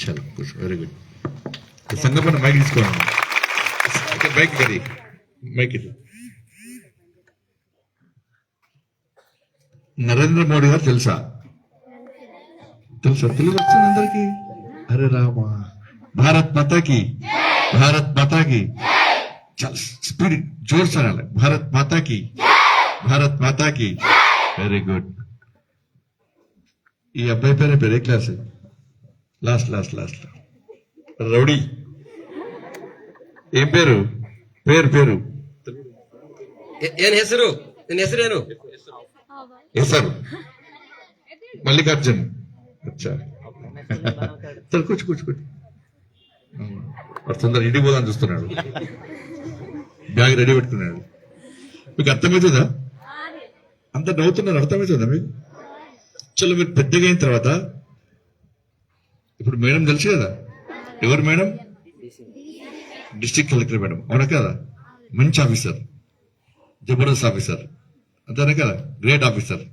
చలో push very good సంగపన్న mic తీసుకోండి. Mike కది మైక్ ఇది నరేంద్ర మోడీ గారు తెలుసా? తెలుసా? తెలుగు వచ్చింది అందరికి? అరే రామా. భారత్ మాతాకి. భారత్ మాతాకి. చాలా స్పీడ్ జోర్ సరాలి. భారత్ మాతాకి. భారత్ మాతాకి. వెరీ గుడ్ ఈ అబ్బాయి పేరు పేరు class. Last last last. Rowdy. ఏం పేరు? పేరు పేరు. ఏం హెసరు? నేను హెసరేను హెసరు. మల్లికార్జున్. అచ్చా. కూర్చు కూర్చు కూర్చు. తొందర ఇంటికి పోదాని చూస్తున్నాడు. బ్యాగ్ రెడీ పెట్టుకున్నాడు. మీకు అర్థమవుతుందా? అంత నవ్వుతున్నారు అర్థమవుతుందా మీకు? చలో మీరు పెద్దగా అయిన తర్వాత ఇప్పుడు మేడం తెలుసు కదా ఎవరు మేడం డిస్ట్రిక్ట్ కలెక్టర్ మేడం అవునా కదా మంచి ఆఫీసర్ జబర్దస్త్ ఆఫీసర్ అంతేనా కదా గ్రేట్ ఆఫీసర్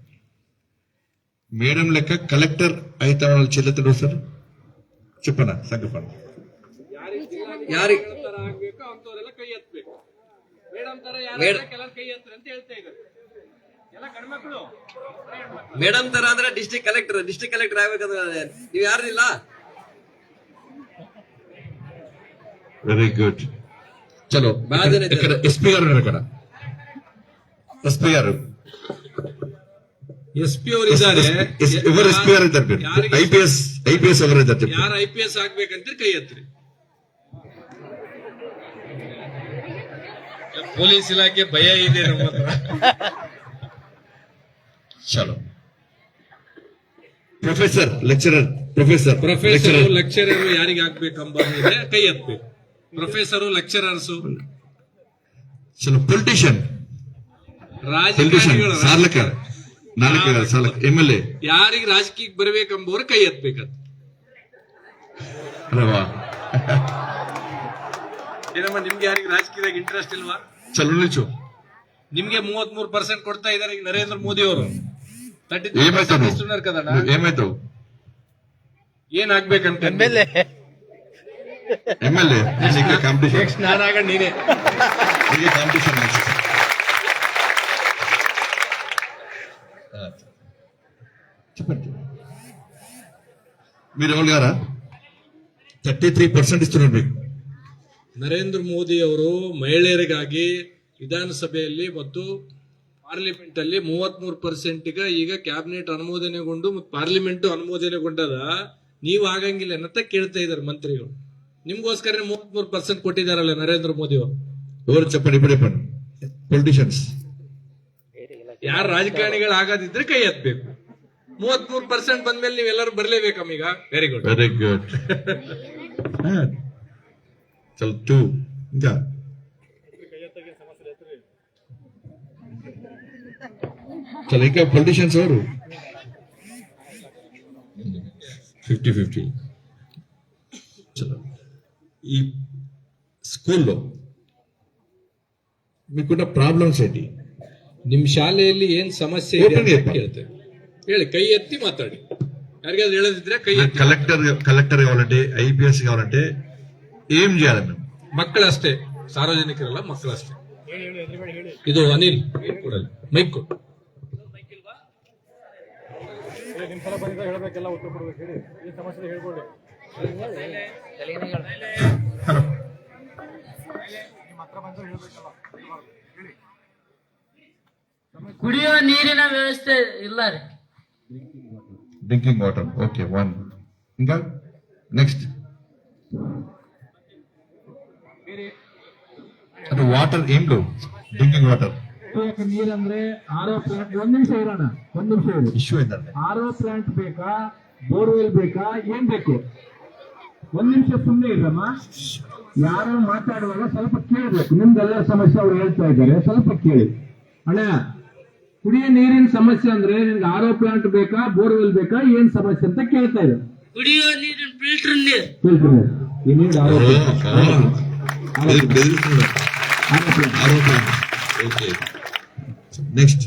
మేడం లెక్క కలెక్టర్ అయితే వాళ్ళ చెల్లెతడు వస్తారు చెప్పనా సంగపన్న ಯಾರಿಗೆ ತರ ಆಗ್ಬೇಕು ಅಂತವರೆಲ್ಲ ಕೈ ಎತ್ತಬೇಕು ಮೇಡಮ್ ತರ ಮೇಡ್- ಯಾರು ಕೆಲವು ಕೈ ಎತ್ತರ ಅಂತ ಹೇಳ್ತಾ ಇದ್ದಾರೆ ಎಲ್ಲ ಗಂಡ್ಮಕ್ಳು ಮೇಡಮ್ ತರ ಅಂದ್ರೆ ಡಿಸ್ಟ್ರಿಕ್ಟ್ ಕಲೆಕ್ಟರ್ ಡಿಸ್ಟ್ರಿಕ್ಟ್ ಕಲೆಕ್ಟರ್ ಆಗ್ಬೇಕಂದ್ರೆ ನೀವ್ ಯಾರಿಲ್ಲ వెరీ గుడ్ చలో బాగా జన ఇక్కడ ఎస్పీ గారు ఉన్నారు ఇక్కడ ఎస్పీ గారు ಎಸ್ ಪಿ ಅವರು ಇದ್ದಾರೆ ಎಸ್- ఎవరు ఎస్పీ గారు ఇద్దరు పేరు ಯಾರಿಗೆ ఐపీఎస్ ಐಪಿಎಸ್ ఎవరు ఇద్దరు చెప్పు ಯಾರು ಐ ಪಿ ಎಸ್ ಆಗ್ಬೇಕಂತ ಕೈ ಎತ್ರಿ ಪೊಲೀಸ್ ಇಲಾಖೆ ಭಯ ಇದೆ ನಮ್ಮ ಹತ್ರ చలో professor lecturer professor professor lecturer ಯಾರಿಗೆ ಆಗ್ಬೇಕಂಬಂದಿದೆ ಕೈ ಎತ್ತಬೇಕು ಪ್ರೊಫೆಸರು ಲೆಕ್ಚರರ್ಸು ಚಲೋ ಪೊಲಿಟಿಷಿಯನ್ ಯಾರಿಗೆ ರಾಜಕೀಯಕ್ಕೆ ಬರ್ಬೇಕಂಬವ್ರು ಕೈ ಎತ್ತಬೇಕಂತ. ಅಲ್ವಾ ಏನಮ್ಮ ನಿಮ್ಗೆ ಯಾರಿಗೆ ರಾಜಕೀಯದಾಗ ಇಂಟ್ರೆಸ್ಟ್ ಇಲ್ವಾ? ಚಲೋ ನಿಲ್ಚು ನಿಮ್ಗೆ ಮೂವತ್ ಮೂರು ಪರ್ಸೆಂಟ್ ಕೊಡ್ತಾ ಇದಾರೆ ನರೇಂದ್ರ ಮೋದಿ ಅವರು. ತರ್ಟಿ ಏನಾಗ್ಬೇಕಂತ మీరు గారా థర్టీ త్రీ పర్సెంట్ ఇస్తున్నారు ನರೇಂದ್ರ ಮೋದಿ ಅವರು ಮಹಿಳೆಯರಿಗಾಗಿ ವಿಧಾನಸಭೆಯಲ್ಲಿ ಮತ್ತು ಪಾರ್ಲಿಮೆಂಟ್ ಅಲ್ಲಿ ಮೂವತ್ತ್ ಮೂರು ಪರ್ಸೆಂಟ್ಗೆ ಈಗ ಕ್ಯಾಬಿನೆಟ್ ಅನುಮೋದನೆಗೊಂಡು ಮತ್ತು ಪಾರ್ಲಿಮೆಂಟ್ ಅನುಮೋದನೆಗೊಂಡದ ನೀವು ಆಗಂಗಿಲ್ಲ ಅಂತ ಕೇಳ್ತಾ ಇದ್ದಾರೆ ಮಂತ್ರಿಗಳು. ನಿಮ್ಗೋಸ್ಕರ ಮೂವತ್ ಮೂರು ಪರ್ಸೆಂಟ್ ಕೊಟ್ಟಿದಾರಲ್ಲ ನರೇಂದ್ರ ಮೋದಿ ಅವರು ఎవరు చెప్పండి ఇప్పుడు చెప్పండి పొలిటీషియన్స్ ಯಾರು ರಾಜಕಾರಣಿಗಳು ಆಗೋದಿದ್ರೆ ಕೈ ಎತ್ತಬೇಕು ಮೂವತ್ ಮೂರು ಪರ್ಸೆಂಟ್ ಬಂದ್ಮೇಲೆ ನೀವೆಲ್ಲರೂ ಬರ್ಲೇಬೇಕಮ್ಮ ಈಗ ವೆರಿ ಗುಡ್ వెరీ గుడ్ చల్ టూ ఇంకా చల్ ఇంకా పొలిటీషియన్స్ ఎవరు ఫిఫ్టీ ఫిఫ్టీ చలో ఈ స్కూల్లో మీకున్న ప్రాబ్లమ్స్ ఏంటి ನಿಮ್ ಶಾಲೆಯಲ್ಲಿ ಏನ್ ಸಮಸ್ಯೆ ಇದೆ Open ಅಂತ ಇರ್ಪ. ಕೇಳ್ತೇವೆ ಹೇಳಿ ಕೈ ಎತ್ತಿ ಮಾತಾಡಿ ಯಾರಿಗಾದ್ರು ಹೇಳದಿದ್ರೆ ಕೈ ಎತ್ತಿ కలెక్టర్ కలెక్టర్ కావాలంటే ఐపీఎస్ కావాలంటే ఏం చేయాలి మేము ಮಕ್ಕಳಷ್ಟೇ ಸಾರ್ವಜನಿಕರಲ್ಲ ಮಕ್ಕಳಷ್ಟೇ ಇದು ಅನಿಲ್ ಕೊಡಲಿ ಮೈಕ್ ಕೊಡು ಕುಡಿಯೋ ನೀರಿನ ವ್ಯವಸ್ಥೆ ಇಲ್ಲ ರೀ. ಡ್ರಿಂಕಿಂಗ್ ವಾಟರ್ ಓಕೆ ಒನ್ ಹಿಂಗ ನೆಕ್ಸ್ಟ್ ಅದು ವಾಟರ್ ಹೆಂಗು? ಡ್ರಿಂಕಿಂಗ್ ವಾಟರ್ ಬೇಕು ನೀರಂದ್ರೆ ಆರೋ ಪ್ಲಾಂಟ್ ಒಂದ್ ನಿಮಿಷ ಇರೋಣ ಒಂದ್ ನಿಮಿಷ ಇಶ್ಯೂ ಇದ್ದಾರೆ ಆರೋ ಪ್ಲಾಂಟ್ ಬೇಕಾ ಬೋರ್ವೆಲ್ ಬೇಕಾ ಏನ್ ಬೇಕು? ಒಂದ್ ನಿಮಿಷ ಸುಮ್ಮನೆ ಇರಮ್ಮ. ಯಾರು ಮಾತಾಡುವಾಗ ಸ್ವಲ್ಪ ಕೇಳಬೇಕು. ನಿಮ್ದೆಲ್ಲ ಸಮಸ್ಯೆ ಅವ್ರು ಹೇಳ್ತಾ ಇದ್ದಾರೆ. ಸ್ವಲ್ಪ ಕೇಳಿ. ಅಣ್ಣ ಕುಡಿಯ ನೀರಿನ ಸಮಸ್ಯೆ ಅಂದ್ರೆ ನಿಮ್ಗೆ ಆರೋ ಪ್ಲಾಂಟ್ ಬೇಕಾ ಬೋರ್ವೆಲ್ ಬೇಕಾ ಏನ್ ಸಮಸ್ಯೆ ಅಂತ ಕೇಳ್ತಾ ಇದ್ದಾರೆ ಕುಡಿಯೋ ನೀರಿನ ಫಿಲ್ಟರ್ ನೀರು. ಈ ನೀರು ಆರೋ ನೆಕ್ಸ್ಟ್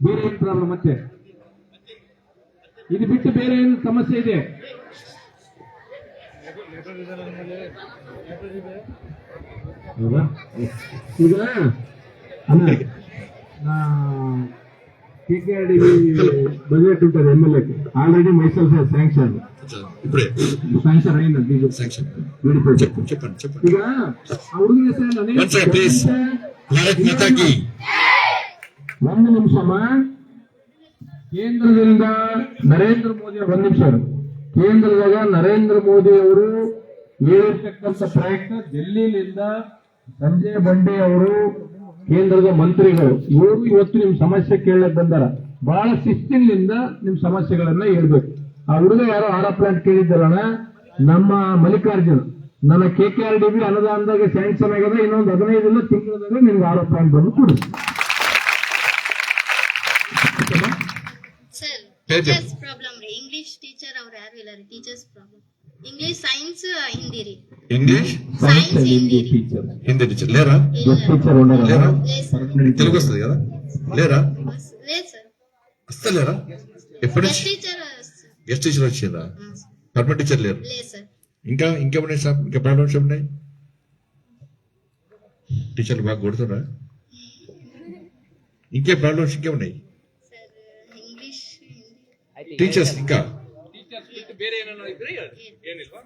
ಬೇರೆ ಏನ್ ಪ್ರಾಬ್ಲಮ್ ಮತ್ತೆ? ಇದು ಬಿಟ್ಟು ಬೇರೆ ಏನು ಸಮಸ್ಯೆ ಇದೆ? ಇದರ ಮೇಲೆ ಎಟಾ ಡಿವಿ ครับ ಇದು ಆಮೇಲೆ ಬಜೆಟ್ ಇಂದ ಎಂಎಲ್ಎ ऑलरेडी ಮೈಸೆಲ್ಫ್ ಹಸ್ ಸಂಕ್ಷನ್ ಇ쁘್ರೆ ಸಂಕ್ಷನ್ ರೆಡಿ ಇದೆ ವಿಜಲ್ ಈಗ ಒಂದು ನಿಮಿಷ ಕೇಂದ್ರದಿಂದ ನರೇಂದ್ರ ಮೋದಿ ಅವರು ಒಂದು ನಿಮಿಷರು ಕೇಂದ್ರದaga ನರೇಂದ್ರ ಮೋದಿ ಅವರು ಹೇಳಿರ್ತಕ್ಕಂಥ ಪ್ರಯತ್ನ ಡೆಲ್ಲಿಲಿಂದ ಸಂಜಯ್ ಬಂಡೆ ಅವರು ಕೇಂದ್ರದ ಮಂತ್ರಿಗಳು. ಇವರು ಇವತ್ತು ನಿಮ್ ಸಮಸ್ಯೆ ಕೇಳಕ್ ಬಂದಾರ. ಬಹಳ ಶಿಸ್ತಿನಿಂದ ನಿಮ್ ಸಮಸ್ಯೆಗಳನ್ನ ಹೇಳ್ಬೇಕು. ಆ ಹುಡುಗ ಯಾರೋ ಆರ ಪ್ಲಾಂಟ್ ಕೇಳಿದ್ದಾರಣ? ನಮ್ಮ ಮಲ್ಲಿಕಾರ್ಜುನ್. ನನ್ನ K K R D B ಅನುದಾನದಾಗ sanction ಆಗ್ಯದ ಇನ್ನೊಂದು ಹದಿನೈದು ತಿಂಗಳದಾಗ ನಿಮ್ಗೆ ಆರ ಪ್ಲಾಂಟ್ ಬಂದು ಕೊಡಿ. ಸರ್ ಹೇಳಿ. ಪ್ರಾಬ್ಲಮ್ ಇಂಗ್ಲಿಷ್ ಟೀಚರ್ ಅವ್ರು ಯಾರು ಇಲ್ಲ ರೀ? Teachers problem English science Hindi English science Hindi Hindi teacher లేరా టీచర్ లేరా తెలుగు వస్తుంది కదా? లేరా? అస్సలు లేరా ఎప్పుడు ఎస్ టీచర్ వచ్చిందా? పర్మనెంట్ టీచర్ లేరు. ఇంకా ఇంకేమైనా షాప్ ఇంకా ప్రాబ్లమ్స్ ఉన్నాయి టీచర్లు బాగా కొడుతున్నా ఇంకే ప్రాబ్లమ్స్ ఇంకేమున్నాయి? టీచర్స్ ఇంకా? ಬೇರೆ ಏನೇನೋ ಇದ್ರೆ ಏನಿಲ್ವಾ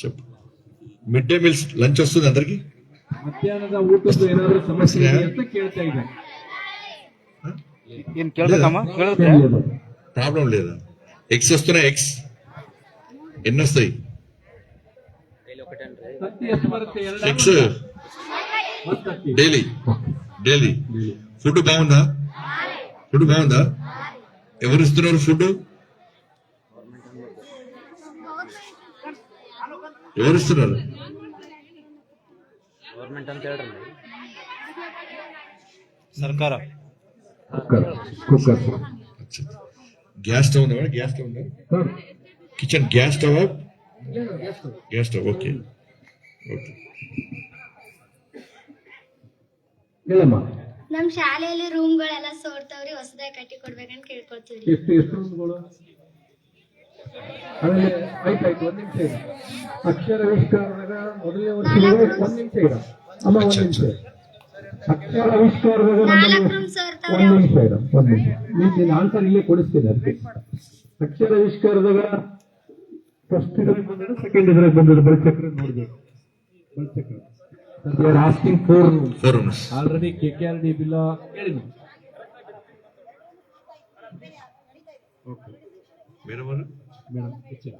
చెప్పు మిడ్ డే మీల్స్ లంచ్ వస్తుంది అందరికి ಮಧ್ಯಾಹ್ನದ ಊಟದ್ದು ಏನಾದ್ರು ಸಮಸ್ಯೆ ಇದೆ ಅಂತ ಕೇಳ್ತಾ ಇದ್ದೆ ಏನ್ ಕೇಳ್ಬೇಕಮ್ಮ ಕೇಳುತ್ತೆ ప్రాబ్లం లేదా ఎగ్స్ వస్తున్నాయి ఎగ్స్ ఎన్ని వస్తాయి ತತ್ತಿ ಎಷ್ಟು ಬರುತ್ತೆ ಎರಡು ఎగ్స్ ಒಂದು ತತ್ತಿ. డైలీ డైలీ ఫుడ్ బాగుందా ఫుడ్ బాగుందా? ఎవరు ఇస్తున్నారు ఫుడ్? ఎవరు ఇస్తున్నారు? గ్యాస్ స్టవ్ ఉందా గ్యాస్ స్టవ్ ఉందా? Kitchen gas stove? Gas stove okay. Okay. ನಮ್ ಶಾಲೆಯಲ್ಲಿ ರೂಮ್ಗಳೆಲ್ಲ ಸೋರ್ತಾವ್ರಿ ಹೊಸದಾಗಿ ಕಟ್ಟಿ ಕೊಡ್ಬೇಕಂತ ಕೇಳ್ಕೊಳ್ತೀವಿ ಎಷ್ಟು ಎಷ್ಟು ರೂಮ್ಗಳು ಆಮೇಲೆ ಆಯ್ತಾಯ್ತು ಒಂದ್ ನಿಮಿಷ ಇದೆ ಅಕ್ಷರ ಆವಿಷ್ಕಾರದಾಗ ಮೊದಲನೇ ವರ್ಷದಾಗ ಒಂದ್ ನಿಮಿಷ ಇರ. ಅಮ್ಮ ಒಂದ್ ನಿಮಿಷ ಅಕ್ಷರ ಆವಿಷ್ಕಾರದಾಗ ನಾಲ್ಕು ರೂಮ್ ಸೋರ್ತಾವ್ರಿ ಒಂದ್ ನಿಮಿಷ ಇರ ಒಂದ್ ನಿಮಿಷ ನೀನ್ ನಿನ್ನ ಆನ್ಸರ್ ಇಲ್ಲೇ ಕೊಡಿಸ್ತೀನಿ ಅದಕ್ಕೆ. ಅಕ್ಷರ ಆವಿಷ್ಕಾರದಾಗ ಫಸ್ಟ್ ಇದ್ರಾಗ ಬಂದ್ರೆ ಸೆಕೆಂಡ್ ಇದ್ರಾಗ ಬಂದ್ರೆ ಬಲ್ಚಕ್ರ ನೋಡ್ಬೇಕು. Are asking four rooms four rooms already K K R D bill ಕೇಳಿ ಓಕೆ ಮೇಡಮ್ ಅವರು ಮೇಡಮ್ ಹೆಚ್ಚಿಲ್ಲ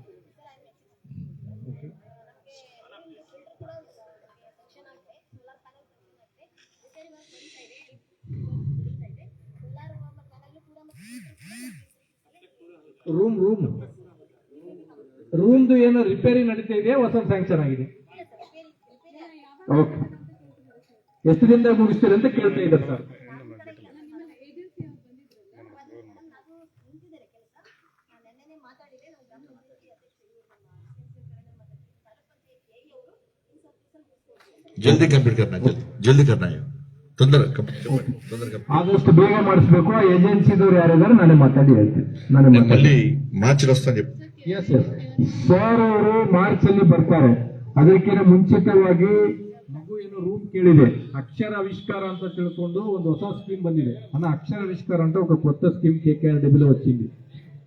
ರೂಮ್ ರೂಮ್ ರೂಮ್ದು ಏನೋ ರಿಪೇರಿ ನಡೀತಾ ಇದೆಯಾ? ಹೊಸ ಸ್ಯಾಂಕ್ಷನ್ ಆಗಿದೆ? ಓಕೆ. ಎಷ್ಟು ದಿನದಾಗ ಮುಗಿಸ್ತೀರಿ ಅಂತ ಕೇಳ್ತಾ ಇದ್ದಾರೆ ಸರ್. ಜಲ್ದಿ ಕಂಪ್ಲೀಟ್ ಕರ್ನಾ ಜಲ್ದಿ ಕರ್ನಾ ತೊಂದರೆ ಆದಷ್ಟು ಬೇಗ ಮಾಡಿಸ್ಬೇಕು. ಆ ಏಜೆನ್ಸಿದವ್ರು ಯಾರಿದ್ದಾರೆ ನಾನೇ ಮಾತಾಡಿ ಹೇಳ್ತೀನಿ. ನಾನು ನಿಮ್ಮಲ್ಲಿ ಮಾರ್ಚ್ ರಸ್ತಾನೆ ಎಸ್ ಎಸ್ ಸರ್ ಅವರು ಮಾರ್ಚ್ ಅಲ್ಲಿ ಬರ್ತಾರೆ. ಅದಕ್ಕಿಂತ ಮುಂಚಿತವಾಗಿ ಏನೋ ರೂಮ್ ಕೇಳಿದೆ ಅಕ್ಷರ ಆವಿಷ್ಕಾರ ಅಂತ ತಿಳ್ಕೊಂಡು ಒಂದು ಹೊಸ ಸ್ಕೀಮ್ ಬಂದಿದೆ ಅನ್ನ ಅಕ್ಷರ ಆವಿಷ್ಕಾರ ಅಂತ ఒక కొత్త స్కీమ్ కేకేఆర్ డబ్ల్యూ వచ్చింది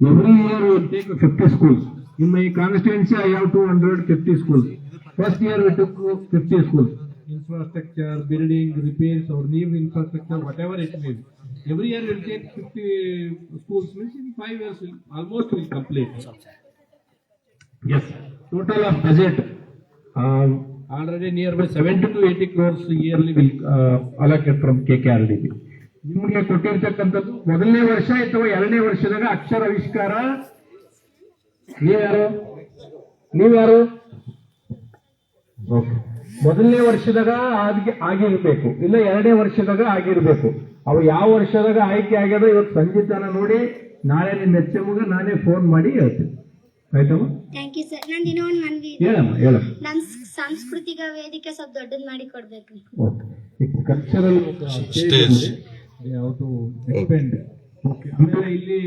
every year will take fifty schools in my constituency I have two hundred fifty schools first year we took fifty schools infrastructure building repairs or new infrastructure whatever it means every year will take fifty schools means in five years almost will complete Yes, total of budget, um, already eighty seventy yearly will crores yearly K K R D B ನಿಮಗೆ ಕೊಟ್ಟಿರ್ತಕ್ಕಂಥದ್ದು ಮೊದಲನೇ ವರ್ಷ ಅಥವಾ ಎರಡನೇ ವರ್ಷದಾಗ ಅಕ್ಷರ ಆವಿಷ್ಕಾರ? ನೀವ್ಯಾರು? ನೀವ್ಯಾರು? ಓಕೆ. ಮೊದಲನೇ ವರ್ಷದಾಗ ಆಗಿ ಆಗಿರ್ಬೇಕು. ಇಲ್ಲ ಎರಡನೇ ವರ್ಷದಾಗ ಆಗಿರ್ಬೇಕು. ಅವು ಯಾವ ವರ್ಷದಾಗ ಆಯ್ಕೆ ಆಗ್ಯದ ಇವತ್ತು ಸಂಜೆ ತನ ನೋಡಿ ನಾಳೆ ನಿನ್ನ ಹೆಚ್ಚಮಗ ನಾನೇ ಫೋನ್ ಮಾಡಿ ಹೇಳ್ತೀನಿ. ಆಯ್ತಮ್ಮ ಥ್ಯಾಂಕ್ ಯು ಸರ್ ಇನ್ನೂ ಒಂದು ಮನವಿ ಹೇಳಮ್ಮ ಸಾಂಸ್ಕೃತಿಕ ವೇದಿಕೆ ಸ್ವಲ್ಪ ದೊಡ್ಡದು ಮಾಡಿ ಕೊಡ್ಬೇಕು. Okay. Cultural Stage. To expend okay ಆಮೇಲೆ ಇಲ್ಲಿ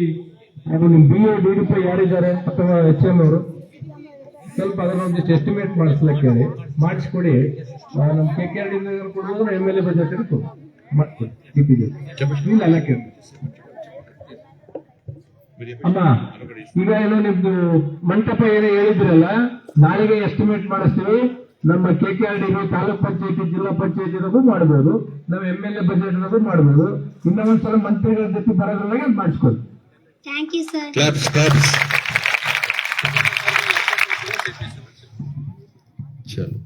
ಹಾಗೂ ನಿಮ್ B A D D P ಯಾರಿದ್ದಾರೆ ಅಥವಾ ಎಚ್ ಎಂ ಅವರು? ಸ್ವಲ್ಪ ಅದನ್ನ ಒಂದಿಷ್ಟು ಎಸ್ಟಿಮೇಟ್ ಮಾಡಿಸ್ಲಿಕ್ಕೆ ಹೇಳಿ ಮಾಡಿಸ್ಕೊಡಿ. ನಮ್ಮ ನಮ್ ಕೆ ಕೆ ಆರ್ ಡಿ ಕೊಡ್ಬೋದು ಎಂ ಎಲ್ ಎ ಬಜೆಟ್ ಮಾಡ್ಕೊಡಿ. ಇಲ್ಲ ಅಲ್ಲ ಕೇಳಿ ಅಮ್ಮ ಈಗ ಏನೋ ನಿಮ್ದು ಮಂಟಪ ಏನೋ ಹೇಳಿದ್ರಲ್ಲ ನಾಳೆಗೆ ಎಸ್ಟಿಮೇಟ್ ಮಾಡಿಸ್ತೀವಿ. ನಮ್ಮ K K R D taluk ಪಂಚಾಯತಿ ಜಿಲ್ಲಾ ಪಂಚಾಯತಿ ಮಾಡ್ಬೋದು. ನಾವು ಎಂ ಎಲ್ ಎ ಬಜೆಟ್ ಮಾಡ್ಬೋದು. ಇನ್ನೊಂದ್ಸಲ ಮಂತ್ರಿಗಳ ಜೊತೆ ಬರೋದ್ರೊಳಗೆ ಅದ್ ಮಾಡಿಸ್ಕೊಳ್ಳಿ. Thank you sir claps claps ಚಲೋ.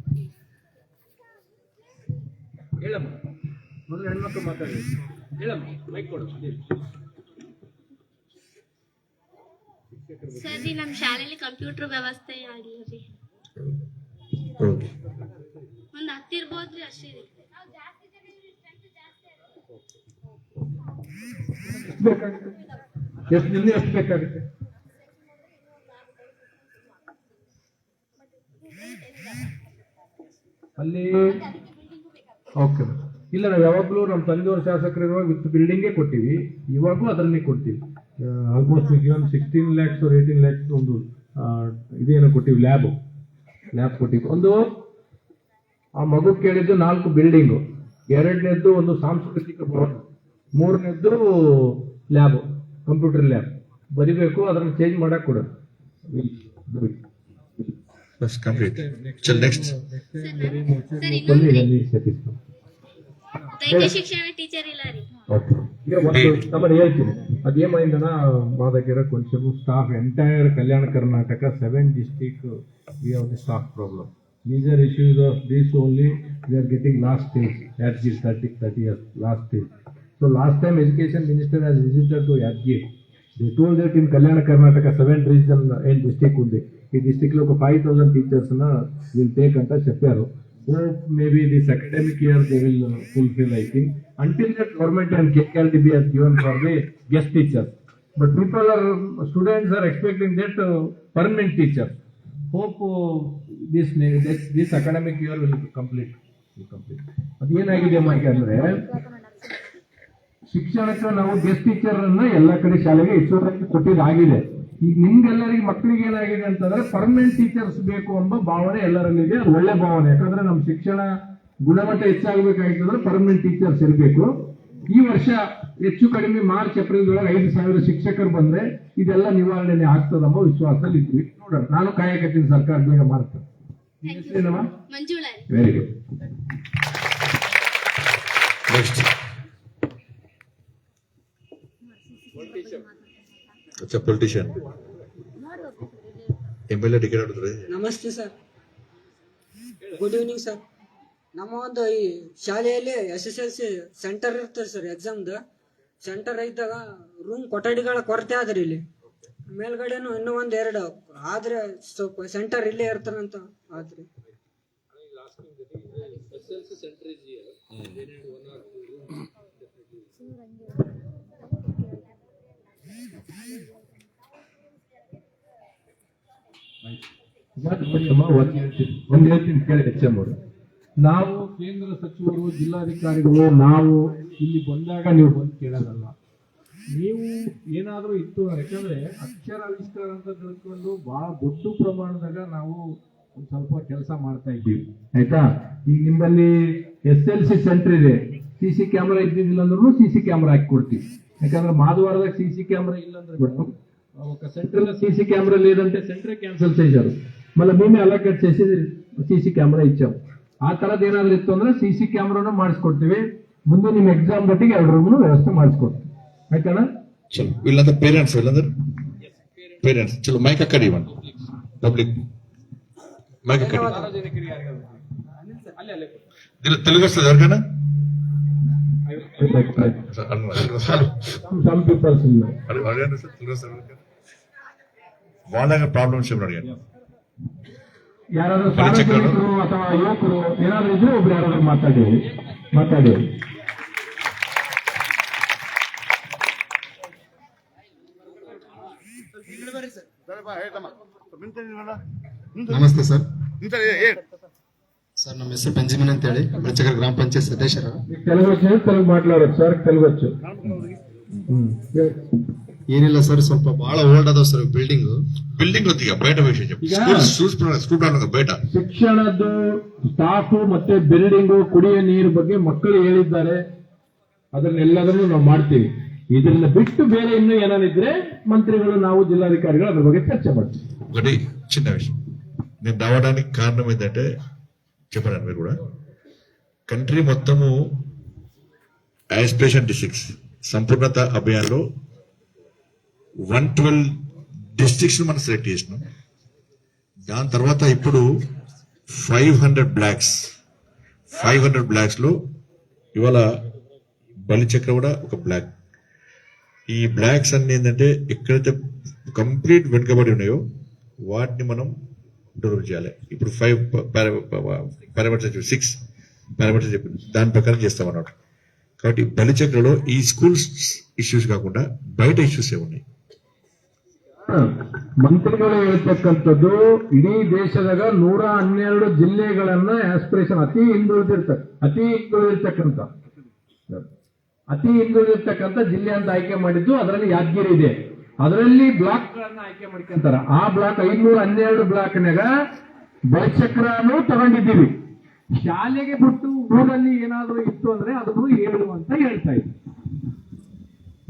ಹೇಳಮ್ಮ. ಮೊದಲು ಹೆಣ್ಮಕ್ಳು ಮಾತಾಡಿ. ಹೇಳಮ್ಮ ಮೈಕ್ ಕೊಡು. ಸರ್ ರೀ ನಮ್ಮ ಶಾಲೆಯಲ್ಲಿ ಕಂಪ್ಯೂಟರ್ ವ್ಯವಸ್ಥೆ ಆಗಿಲ್ಲ ರೀ ಓಕೆ ಒಂದು ಹತ್ತಿರ್ಬೋದ್ರಿ ಅಷ್ಟೇ ರೀ ಎಷ್ಟು ಬೇಕಾಗುತ್ತೆ ಎಷ್ಟು ದಿನ ಎಷ್ಟು ಬೇಕಾಗುತ್ತೆ? ಅಲ್ಲಿ ಓಕೆ. ಇಲ್ಲ ನಾವು ಯಾವಾಗಲೂ ನಮ್ಮ ತಂದೆಯವ್ರ ಶಾಸಕರು ಇರುವಾಗ ವಿತ್ ಬಿಲ್ಡಿಂಗೇ ಕೊಟ್ಟಿವಿ. ಇವಾಗೂ ಅದನ್ನೇ ಕೊಡ್ತೀವಿ. ಆಲ್ಮೋಸ್ಟ್ ಈಗ ಒಂದು ಸಿಕ್ಸ್ಟೀನ್ ಲ್ಯಾಕ್ಸ್ ಏಯ್ಟೀನ್ ಲ್ಯಾಕ್ಸ್ ಒಂದು ಇದೇನೋ ಕೊಟ್ಟಿವಿ ಲ್ಯಾಬ್ ಲ್ಯಾಬ್ ಕೊಟ್ಟಿವಿ. ಒಂದು ಆ ಮಗು ಕೇಳಿದ್ದು ನಾಲ್ಕು ಬಿಲ್ಡಿಂಗು ಎರಡನೇದ್ದು ಒಂದು ಸಾಂಸ್ಕೃತಿಕ ಭವನ. ಮೂರನೇದ್ದು ಲ್ಯಾಬ್ ಕಂಪ್ಯೂಟರ್ ಲ್ಯಾಬ್ ಬರಿಬೇಕು ಅದನ್ನ ಚೇಂಜ್ ಮಾಡಕ್ ಕೊಡು ಶಿಕ್ಷಣ ಟೀಚರ್ ಇಲ್ಲ ರೀ? ಓಕೆ ಈಗ ಒಂದು ನಮ್ಮನ್ನು ಹೇಳ್ತೀನಿ ಅದೇಮೈಂದನ ಮಾ ದರ ಕೊಂಚ staff entire Kalyana Karnataka seven district we have the staff problem these are issues of this only we are getting last stage Yadgir 30, 30 years, last stage. So last time education minister has visited to Yadgir. They told that in Kalyana Karnataka, seven region and district undi. ఈ డిస్టిక్లో ఒక five thousand టీచర్స్న will take అంట చెప్పారు so maybe this academic year they will fulfil I think until that government and KLTB has given for the guest teachers. But people are, students are expecting that uh, permanent teacher. Hope uh, this, this, this academic year will complete. will complete. ಅದೇನಾಗಿದೆ ಅಮ್ಮ ಅಂದ್ರೆ ಶಿಕ್ಷಣಕ್ಕೆ ನಾವು guest teacher ಅನ್ನ ಎಲ್ಲ ಕಡೆ ಶಾಲೆಗೆ ಇಷ್ಟೋದಕ್ಕೆ ಕೊಟ್ಟಿದ್ದಾಗಿದೆ ಈಗ ನಿಮ್ಗೆಲ್ಲರಿಗೆ ಮಕ್ಕಳಿಗೆ ಏನಾಗಿದೆ ಅಂತಂದ್ರೆ ಪರ್ಮನೆಂಟ್ ಟೀಚರ್ಸ್ ಬೇಕು ಎಂಬ ಭಾವನೆ ಎಲ್ಲರಲ್ಲಿದೆ ಅದು ಒಳ್ಳೆ ಭಾವನೆ ಯಾಕಂದ್ರೆ ನಮ್ಮ ಶಿಕ್ಷಣ ಗುಣಮಟ್ಟ ಹೆಚ್ಚಾಗಬೇಕಾಗಿತ್ತಂದ್ರೆ ಪರ್ಮನೆಂಟ್ ಟೀಚರ್ಸ್ ಇರಬೇಕು ಈ ವರ್ಷ ಹೆಚ್ಚು ಕಡಿಮೆ ಮಾರ್ಚ್ ಏಪ್ರಿಲ್ ಒಳಗೆ ಐದು ಸಾವಿರ ಶಿಕ್ಷಕರು ಬಂದ್ರೆ ಇದೆಲ್ಲ ನಿವಾರಣೆ ಆಗ್ತದಮ್ಮ ವಿಶ್ವಾಸದಲ್ಲಿ ಇದ್ವಿ ನೋಡೋಣ ನಾನು ಕಾಯಕತ್ತೀನಿ ಸರ್ಕಾರ ಬೇಗ ಮಾಡ್ತಾರೆ ನಿನ್ ಹೆಸ್ರೇನಮ್ಮ ಮಂಜುಳಾ ರೀ ವೆರಿ ಗುಡ್ ನೆಕ್ಸ್ಟ್ अच्छा politician M L A ticket ಹೊಡೆದ್ರೆ ನಮಸ್ತೆ ಸರ್ ಗುಡ್ ಈವ್ನಿಂಗ್ ಸರ್ ನಮ್ಮ ಒಂದು ಈ ಶಾಲೆಯಲ್ಲಿ S S L C centre ಇರ್ತದೆ ಸರ್ ಎಕ್ಸಾಮ್ದು ಸೆಂಟರ್ ಇದ್ದಾಗ ರೂಮ್ ಕೊಠಡಿಗಳ ಕೊರತೆ ಆದ್ರಿ ಇಲ್ಲಿ ಮೇಲ್ಗಡೆನು ಇನ್ನೂ ಒಂದು ಎರಡು ಆದ್ರೆ ಸ್ವಲ್ಪ ಸೆಂಟರ್ ಇಲ್ಲೇ ಇರ್ತಾರಂತ ಆದ್ರಿ ಒಂದ್ ಹೇಳ್ತೀನಿ ಕೇಳಿ ಎಚ್ ನಾವು ಕೇಂದ್ರ ಸಚಿವರು, ಜಿಲ್ಲಾಧಿಕಾರಿಗಳು, ನಾವು ಇಲ್ಲಿ ಬಂದಾಗ ನೀವು ಬಂದು ಕೇಳೋದಲ್ಲ. ನೀವು ಏನಾದರೂ ಇತ್ತು ಯಾಕಂದ್ರೆ ಅಕ್ಷರ ಆವಿಷ್ಕಾರ ಅಂತ ತಿಳ್ಕೊಂಡು ಬಹಳ ದೊಡ್ಡ ಪ್ರಮಾಣದಾಗ ನಾವು ಒಂದು ಸ್ವಲ್ಪ ಕೆಲಸ ಮಾಡ್ತಾ ಇದ್ದೀವಿ. ಆಯ್ತಾ? ಈಗ ನಿಮ್ಮಲ್ಲಿ ಎಸ್ ಎಲ್ ಸಿ ಸೆಂಟರ್ ಇದೆ. ಸಿ ಸಿ ಕ್ಯಾಮ್ರಾ ಇದ್ದಿದ್ದಿಲ್ಲ ಅಂದ್ರೂ ಸಿ ಸಿ ಕ್ಯಾಮ್ರಾ ಹಾಕಿ ಕೊಡ್ತೀವಿ ಯಾಕಂದ್ರೆ ಮಾಧವಾರದಾಗ ಸಿ ಸಿ ಕ್ಯಾಮ್ರಾ ಇಲ್ಲ ಅಂದ್ರೆ madam C C camera camera లేదంటే ಕ್ಯಾನ್ಸಲ್ క్యాన్సిల్ చేశారు ಮೇಲೆ మేమే ಅಲಕ್ಕೆ ಸಿ ಸಿ ಕ್ಯಾಮ್ರಾ ఇచ్చాం ಆ ಥರದ್ದು ಇತ್ತು ಅಂದ್ರೆ ಸಿ ಸಿ ಕ್ಯಾಮ್ರಾನು ಮಾಡಿಸ್ಕೊಡ್ತೀವಿ ಮುಂದೆ ನಿಮ್ಮ ಎಕ್ಸಾಮ್ ಬಟ್ಟಿಗೆ ಎರಡು ರೂಮ್ನು ವ್ಯವಸ್ಥೆ ಮಾಡಿಸ್ಕೊಡ್ತೀವಿ ಆಯ್ತಣ್ಣ ಚಲೋ ಇಲ್ಲಾಂದ್ರೆ ಪೇರೆಂಟ್ಸ್ ಇಲ್ಲಾಂದ್ರೆ ಪೇರೆಂಟ್ಸ್ ಚಲೋ ಮೈಕ ಕಡಿ ಒಂದು ಪಬ್ಲಿಕ್ ಮೈಕ ಕಡಿ తెలుగు ಸರ್ ఎవరికైనా వాళ్ళ ప్రాబ్లమ్స్ ఏమని అడిగాను ಯಾರಾದ್ರೂ ಪರಿಚಯಕ್ಕರು? ಸಾರ್ವಜನಿಕರು ಅಥವಾ ಯುವಕರು ಏನಾದ್ರು ಇದ್ರೆ ಒಬ್ರು ಯಾರಾದ್ರೂ ಮಾತಾಡಿ ಮಾತಾಡಿ ನಮಸ್ತೆ ಸರ್ సార్ నా మిస్టర్ బెంజమిన్ ಅಂತ ಹೇಳಿ ಬೆಳಚಗರ ಗ್ರಾಮ ಪಂಚಾಯತ್ ಸದಸ್ಯರು మీకు తెలుగు వచ్చినది తెలుగు మాట్లాడచ్చు సార్ తెలుగు వచ్చు ఉమ్. ಏನಿಲ್ಲ ಸರ್ ಸ್ವಲ್ಪ ಬಹಳ ಓಲ್ಡ್ ಅದಾವ ಸರ್ ಬಿಲ್ಡಿಂಗ್ బిల్డింగ్ వద్దు ఇక బయట విషయం చెప్పు ఇక- స్కూల్ స్కూల్ స్కూల్ ప్రాంగణం బయట ಶಿಕ್ಷಣದ್ದು ಸ್ಟಾಫು ಮತ್ತೆ ಬಿಲ್ಡಿಂಗು ಕುಡಿಯ ನೀರು ಬಗ್ಗೆ ಮಕ್ಕಳು ಹೇಳಿದ್ದಾರೆ ಅದನ್ನೆಲ್ಲದನ್ನು ನಾವು ಮಾಡ್ತೀವಿ ಇದನ್ನ ಬಿಟ್ಟು ಬೇರೆ ಇನ್ನೂ ಏನಾನಿದ್ರೆ ಮಂತ್ರಿಗಳು ನಾವು ಜಿಲ್ಲಾಧಿಕಾರಿಗಳು ಅದ್ರ ಬಗ್ಗೆ ಚರ್ಚೆ ಮಾಡ್ತೀವಿ ఒకటి చిన్న విషయం నేను రావడానికి కారణం ఏంటంటే చెప్పాను మీరు కూడా కంట్రీ మొత్తము యాస్పిరేషన్ డిస్ట్రిక్ట్స్ సంపూర్ణత అభియాన్లో one twelve districts మనం సెలెక్ట్ చేసినాం. దాని తర్వాత ఇప్పుడు five hundred blocks five hundred బ్లాక్స్లో ఇవాళ బలిచక్ర కూడా ఒక బ్లాక్. ఈ బ్లాక్స్ అన్ని ఏంటంటే ఎక్కడైతే కంప్లీట్ వెనుకబడి ఉన్నాయో వాటిని మనం డెవలప్ చేయాలి. ఇప్పుడు ఫైవ్ పారామీటర్స్ సిక్స్ పారామీటర్స్ చెప్పి దాని ప్రకారం చేస్తాం అన్నమాట. కాబట్టి బలిచక్రలో ఈ స్కూల్స్ ఇష్యూస్ కాకుండా బయట ఇష్యూస్ ఏమున్నాయి? ఉన్నాయి ಮಂತ್ರಿಗಳು ಹೇಳ್ತಕ್ಕಂಥದ್ದು, ಇಡೀ ದೇಶದಾಗ ನೂರ ಹನ್ನೆರಡು ಜಿಲ್ಲೆಗಳನ್ನ ಆಸ್ಪಿರೇಷನ್ ಅತಿ ಹಿಂದುಳಿದಿರ್ತಕ್ಕ ಅತಿ ಹಿಂದುಳಿದಿರ್ತಕ್ಕಂಥ. ಅತಿ ಹಿಂದುಳಿದಿರ್ತಕ್ಕಂಥ ಜಿಲ್ಲೆ ಅಂತ ಆಯ್ಕೆ ಮಾಡಿದ್ದು ಅದರಲ್ಲಿ ಯಾದಗಿರಿ ಇದೆ. ಅದರಲ್ಲಿ ಬ್ಲಾಕ್ ಗಳನ್ನ ಆಯ್ಕೆ ಮಾಡ್ಕೊಂತಾರ. ಆ ಬ್ಲಾಕ್ ಐನೂರ ಹನ್ನೆರಡು ಬ್ಲಾಕ್ನಾಗ ಬಲಚಕ್ರನು ತಗೊಂಡಿದ್ದೀವಿ. ಶಾಲೆಗೆ ಬಿಟ್ಟು ಊರಲ್ಲಿ ಏನಾದರೂ ಇತ್ತು ಅಂದ್ರೆ ಅದನ್ನು ಹೇಳು ಅಂತ ಹೇಳ್ತಾ ಇದ್ವಿ.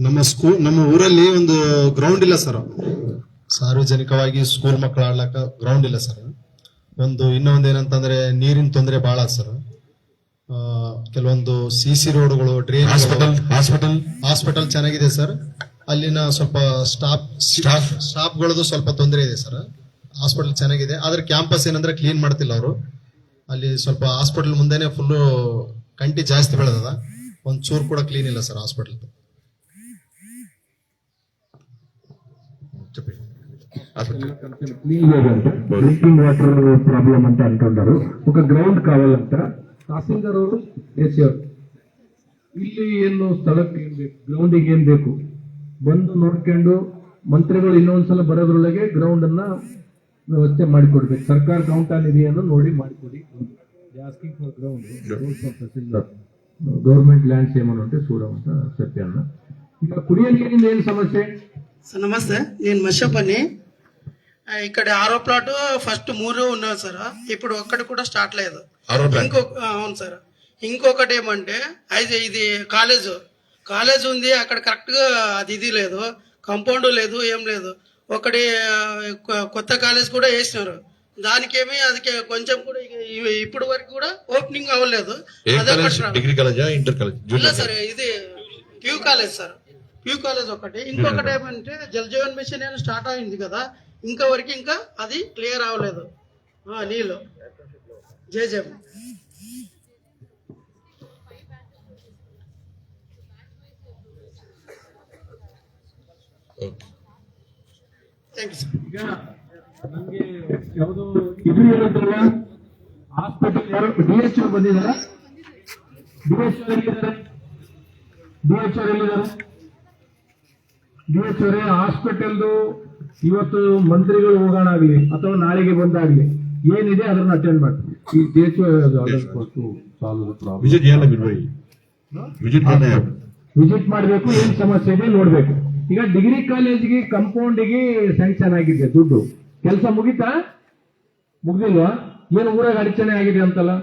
ನಮ್ಮ ಸ್ಕೂಲ್ ನಮ್ಮ ಊರಲ್ಲಿ ಒಂದು ಗ್ರೌಂಡ್ ಇಲ್ಲ ಸರ್. ಸಾರ್ವಜನಿಕವಾಗಿ ಸ್ಕೂಲ್ ಮಕ್ಕಳು ಆಡ್ಲಕ್ಕ ಗ್ರೌಂಡ್ ಇಲ್ಲ ಸರ್ ಒಂದು ಇನ್ನೊಂದು ಏನಂತಂದ್ರೆ ನೀರಿನ ತೊಂದರೆ ಬಹಳ ಸರ್ ಕೆಲವೊಂದು ಸಿ ಸಿ ರೋಡ್ಗಳು ಡ್ರೈನ್ ಹಾಸ್ಪಿಟಲ್ ಹಾಸ್ಪಿಟಲ್ ಹಾಸ್ಪಿಟಲ್ ಚೆನ್ನಾಗಿದೆ ಸರ್ ಅಲ್ಲಿನ ಸ್ವಲ್ಪ ಸ್ಟಾಫ್ ಸ್ಟಾಫ್ ಸ್ಟಾಫ್ಗಳದ್ದು ಸ್ವಲ್ಪ ತೊಂದರೆ ಇದೆ ಸರ್ ಹಾಸ್ಪಿಟಲ್ ಚೆನ್ನಾಗಿದೆ. ಆದ್ರೆ ಕ್ಯಾಂಪಸ್ ಏನಂದ್ರೆ ಕ್ಲೀನ್ ಮಾಡ್ತಿಲ್ಲ ಅವರು. ಅಲ್ಲಿ ಸ್ವಲ್ಪ ಹಾಸ್ಪಿಟಲ್ ಮುಂದೆನೆ ಫುಲ್ಲು ಕಂಟಿ ಜಾಸ್ತಿ ಬೆಳೆದದ. ಒಂದ್ ಚೂರು ಕೂಡ ಕ್ಲೀನ್ ಇಲ್ಲ ಸರ್ ಹಾಸ್ಪಿಟಲ್ క్లీన్ లేదంట డ్రింకింగ్ వాటర్ ప్రాబ్లం ಅಂತ ಅಂದ್ಕೊಂಡರು ఒక ಗ್ರೌಂಡ್ ಕಾವಾಲಂತ ತಹಸೀಲ್ದಾರ್ ಅವರು ಎಸ್ ಇಲ್ಲಿ ಏನು ಸ್ಥಳಕ್ಕೆ ಏನ್ ಬೇಕು ಗ್ರೌಂಡಿಗೆ ಏನ್ ಬೇಕು ಬಂದು ನೋಡ್ಕೊಂಡು ಮಂತ್ರಿಗಳು ಇನ್ನೊಂದ್ಸಲ ಬರೋದ್ರೊಳಗೆ ಗ್ರೌಂಡ್ ಅನ್ನ ವ್ಯವಸ್ಥೆ ಮಾಡಿಕೊಡ್ಬೇಕು ಸರ್ಕಾರ ಕೌಂಟ ನಿಧಿಯನ್ನು ನೋಡಿ ಮಾಡಿಕೊಡಿ asking for ground tahsildar government land same అంటే చూడమంట సత్యాన్న ಈಗ ಕುಡಿಯೋ ನೀರಿನ ಏನ್ సమస్య సార్ నమస్తే నేను మషపని ఇక్కడ ఆరో ప్లాట్ ఫస్ట్ మూడు ఉన్నాయి సార్. ఇప్పుడు ఒక్కటి కూడా స్టార్ట్ లేదు. ఇంకో అవును సార్. ఇంకొకటి ఏమంటే అయితే ఇది కాలేజ్. కాలేజ్ ఉంది అక్కడ కరెక్ట్గా అది ఇది లేదు. కంపౌండ్ లేదు ఏం లేదు. ఒకటి కొత్త కాలేజ్ కూడా వేసినారు. దానికేమీ అది కొంచెం కూడా ఇప్పుడు వరకు కూడా ఓపెనింగ్ అవ్వలేదు. సార్ ఇది PU college sir. PU college ఒకటి. ఇంకొకటి ఏమంటే జల్ జీవన్ మిషన్ ఏమైనా స్టార్ట్ అయింది కదా. ఇంకా వరకు ఇంకా అది క్లియర్ అవ్వలేదు ఆ, నీళ్ళు జై జై థ్యాంక్ యూ సార్ ಈಗ ನಮ್ಗೆ ಯಾವುದು ಇದು ಹೇಳಿದ್ರಲ್ಲ ಹಾಸ್ಪಿಟಲ್ ಯಾರು ಡಿ ಎಚ್ ಬಂದಿದಾರ ಡಿ ಎಚ್ ಎಲ್ಲಿದ್ದಾರೆ ಡಿ ಎಚ್ ಎಲ್ಲಿದ್ದಾರೆ ಡಿ ಎಚ್ ಅವರೇ ಹಾಸ್ಪಿಟಲ್ದು ಇವತ್ತು ಮಂತ್ರಿಗಳು ಹೋಗೋಣ ಆಗಲಿ ಅಥವಾ ನಾಳೆಗೆ ಬಂದಾಗ್ಲಿ ಏನಿದೆ ಅದನ್ನ ಅಟೆಂಡ್ ಮಾಡ್ತೀವಿ ವಿಸಿಟ್ ಮಾಡಬೇಕು ಏನು ಸಮಸ್ಯೆ ಇದೆ ನೋಡ್ಬೇಕು. ಈಗ ಡಿಗ್ರಿ ಕಾಲೇಜಿಗೆ ಕಂಪೌಂಡಿಗೆ ಸ್ಯಾಂಕ್ಷನ್ ಆಗಿದೆ ದುಡ್ಡು. ಕೆಲಸ ಮುಗಿತಾ? ಮುಗ್ದಿಲ್ವಾ? ಏನು ಊರಾಗ ಅಡಚಣೆ ಆಗಿದೆ ಅಂತಲ್ಲ?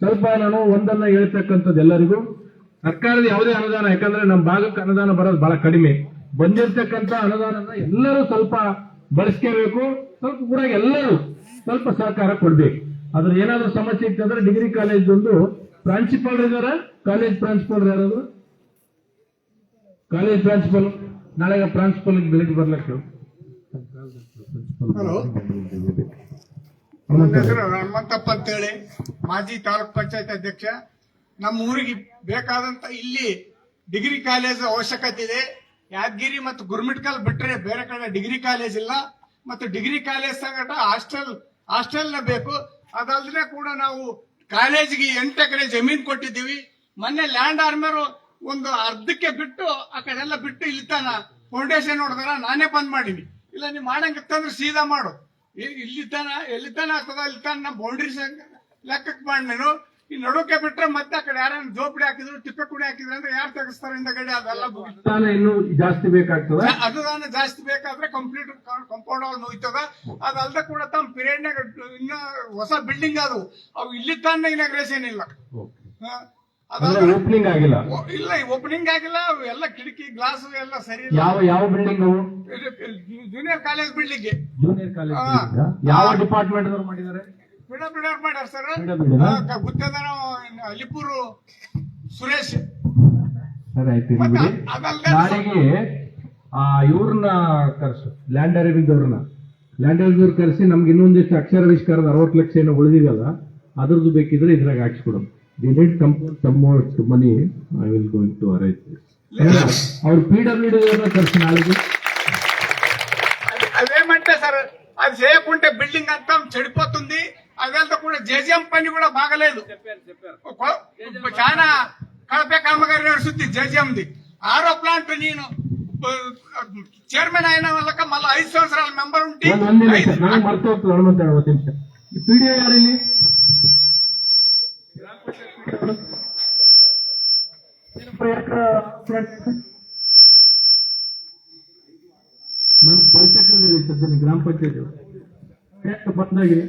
ಸ್ವಲ್ಪ ನಾನು ಒಂದನ್ನ ಹೇಳ್ತಕ್ಕಂಥದ್ದು ಎಲ್ಲರಿಗೂ. ಸರ್ಕಾರದ ಯಾವುದೇ ಅನುದಾನ ಯಾಕಂದ್ರೆ ನಮ್ಮ ಭಾಗಕ್ಕೆ ಅನುದಾನ ಬರೋದು ಬಹಳ ಕಡಿಮೆ. ಬಂದಿರ್ತಕ್ಕಂಥ ಅನುದಾನನ ಎಲ್ಲರೂ ಸ್ವಲ್ಪ ಬಳಸ್ಕೋಬೇಕು ಸ್ವಲ್ಪ ಕೂಡ ಎಲ್ಲರೂ ಸ್ವಲ್ಪ ಸಹಕಾರ ಕೊಡ್ಬೇಕು. ಅದ್ರ ಏನಾದ್ರೂ ಸಮಸ್ಯೆ ಇತ್ತಂದ್ರೆ ಡಿಗ್ರಿ ಕಾಲೇಜ್ ಒಂದು ಪ್ರಾಂಶುಪಾಲ್ ಇದಾರ. ಕಾಲೇಜ್ ಪ್ರಾನ್ಸಿಪಾಲ್ ಯಾರಾದ್ರು ಕಾಲೇಜ್ ಪ್ರಾನ್ಸಿಪಾಲ್ ನಾಳೆ ಪ್ರಾನ್ಸಿಪಾಲ್ ಬೆಳಿಗ್ಗೆ ಬರ್ಲಕ್ಕೆ. ನನ್ನ ಹೆಸರು ಹನುಮಂತಪ್ಪ ಅಂತೇಳಿ. ಮಾಜಿ ತಾಲೂಕ್ ಪಂಚಾಯತ್ ಅಧ್ಯಕ್ಷ. ನಮ್ಮ ಊರಿಗೆ ಬೇಕಾದಂತ ಇಲ್ಲಿ ಡಿಗ್ರಿ ಕಾಲೇಜ್ ಅವಶ್ಯಕತೆ ಇದೆ. ಯಾದಗಿರಿ ಮತ್ತು ಗುರುಮಿಟ್ಕಲ್ ಬಿಟ್ರೆ ಬೇರೆ ಕಡೆ ಡಿಗ್ರಿ ಕಾಲೇಜ್ ಇಲ್ಲ ಮತ್ತು ಡಿಗ್ರಿ ಕಾಲೇಜ್ ಸಂಗಟ ಹಾಸ್ಟೆಲ್ ಹಾಸ್ಟೆಲ್ ಬೇಕು. ಅದಲ್ಲದೆ ಕೂಡ ನಾವು ಕಾಲೇಜಿಗೆ ಎಂಟು ಎಕರೆ ಜಮೀನು ಕೊಟ್ಟಿದ್ದೀವಿ. ಮೊನ್ನೆ ಲ್ಯಾಂಡ್ ಆರ್ಮರು ಒಂದು ಅರ್ಧಕ್ಕೆ ಬಿಟ್ಟು ಆ ಕಡೆ ಎಲ್ಲ ಬಿಟ್ಟು ಇಲ್ಲಿ ತಾನ ಫೌಂಡೇಶನ್ ನೋಡಿದಾರ ನಾನೇ ಬಂದ್ ಮಾಡೀನಿ. ಇಲ್ಲ ನೀವು ಮಾಡಂಗಿತ್ತಂದ್ರೆ ಸೀದಾ ಮಾಡು. ಇಲ್ಲಿ ತನ ಎಲ್ಲಿ ತನ ಆಗ್ತದ ಇಲ್ಲಿ ತನ ಬೌಂಡ್ರಿ ಲೆಕ್ಕಕ್ಕೆ ಮಾಡಿ ನೀನು. ಈ ನಡುಕೆ ಬಿಟ್ರೆ ಮತ್ತೆ ಆ ಕಡೆ ಯಾರನ್ನ ಜೋಪಡಿ ಹಾಕಿದ್ರು ತಿಪ್ಪೆ ಕುಡಿ ಹಾಕಿದ್ರು ಅಂದ್ರೆ ಯಾರು ತೆಗಿಸ್ತಾರೆ ಹಿಂದಗಡೆ ಅದೆಲ್ಲ. ಅನುದಾನ ಇನ್ನೂ ಜಾಸ್ತಿ ಬೇಕಾಗ್ತದ? ಅನುದಾನ ಜಾಸ್ತಿ ಬೇಕಾದ್ರೆ ಕಂಪ್ಲೀಟ್ ಕಂಪೌಂಡ್ ಆಗಿ ಮುಗಿತದ. ಅದಲ್ದೆ ಕೂಡ ತಮ್ಮ ಪಿರಿಯಡ್ ನಾಗ ಇನ್ನ ಹೊಸ ಬಿಲ್ಡಿಂಗ್ ಅದು. ಅವು ಇಲ್ಲಿ ತಾನೇ ಇನಾಗ್ರೇಷನ್ ಇಲ್ಲ ಓಪನಿಂಗ್ ಆಗಿಲ್ಲ? ಇಲ್ಲ ಓಪನಿಂಗ್ ಆಗಿಲ್ಲ. ಎಲ್ಲ ಕಿಟಕಿ ಗ್ಲಾಸ್ ಎಲ್ಲ ಸರಿ ಯಾವ ಯಾವ building junior college building junior college. ಯಾವ ಡಿಪಾರ್ಟ್ಮೆಂಟ್ ಅವರು ಮಾಡಿದ್ದಾರೆ? ಬಿಡೋರ್ ಮಾಡ್ಯಾರ ಸರ್ ಬಿಡ ಬಿಡ. ಗುತ್ತೇದಾರ ಅಲಿಪುರ್ ಸುರೇಶ್ ಸರಿ ಆಯ್ತು ಮತ್ತೆ ಬಿಡಿ. ಅದಲ್ದೆ ನಾಳೆಗೆ ಆ ಇವ್ರನ್ನ ಕರ್ಸು ಲ್ಯಾಂಡ್ ಅರೇಬಿಂಗ್ ಅವ್ರನ್ನ ಲ್ಯಾಂಡ್ ಅರೇಬಿಂಗ್ ಕರೆಸಿ ನಮ್ಗೆ ಇನ್ನೊಂದಿಷ್ಟು ಅಕ್ಷರಾವಿಷ್ಕಾರದ ಅರವತ್ತು ಲಕ್ಷ ಏನೋ ಉಳಿದಿದೆಯಲ್ಲ ಅದ್ರದ್ದು ಬೇಕಿದ್ರೆ ಇದ್ರಾಗ ಹಾಕ್ಸ್ಕೊಡು the need compound some more money I will going to arise ಅವ್ರು ಪಿ ಡಬ್ಲ್ಯೂ ಡಿ ಕರ್ಸಿ ನಾಳೆಗೆ అది- అదేమంటే సార్ అది చేయకుంటే బిల్డింగ్ అంతా చెడిపోతుంది అదంతా కూడా జేజీఎం పని కూడా బాగలేదు కొ- చాలా కడపే కామగారి నడుస్తుంది జేజీఎంది ఆరో ప్లాంట్ నేను చైర్మన్ అయిన వాళ్ళక మళ్ళీ ఐదు సంవత్సరాల మెంబర్ ఉంటే ಒಂದ್ ಒಂದ್ ನಿಮಿಷ ఐదు- ನನಗೆ ಮರ್ತು ಹೋಗ್ತದೆ ಹನುಮಂತ ಒಂದು ನಿಮಿಷ ಈ ಪಿ ಡಿ ಯಾರು ಇಲ್ಲಿ ನನ್ನ ಪರಿಚಯದಲ್ಲಿ ಸದ್ಯ ಗ್ರಾಮ ಪಂಚಾಯತ್ ಯಾಕೆ ಬಂದಾಗಿದೆ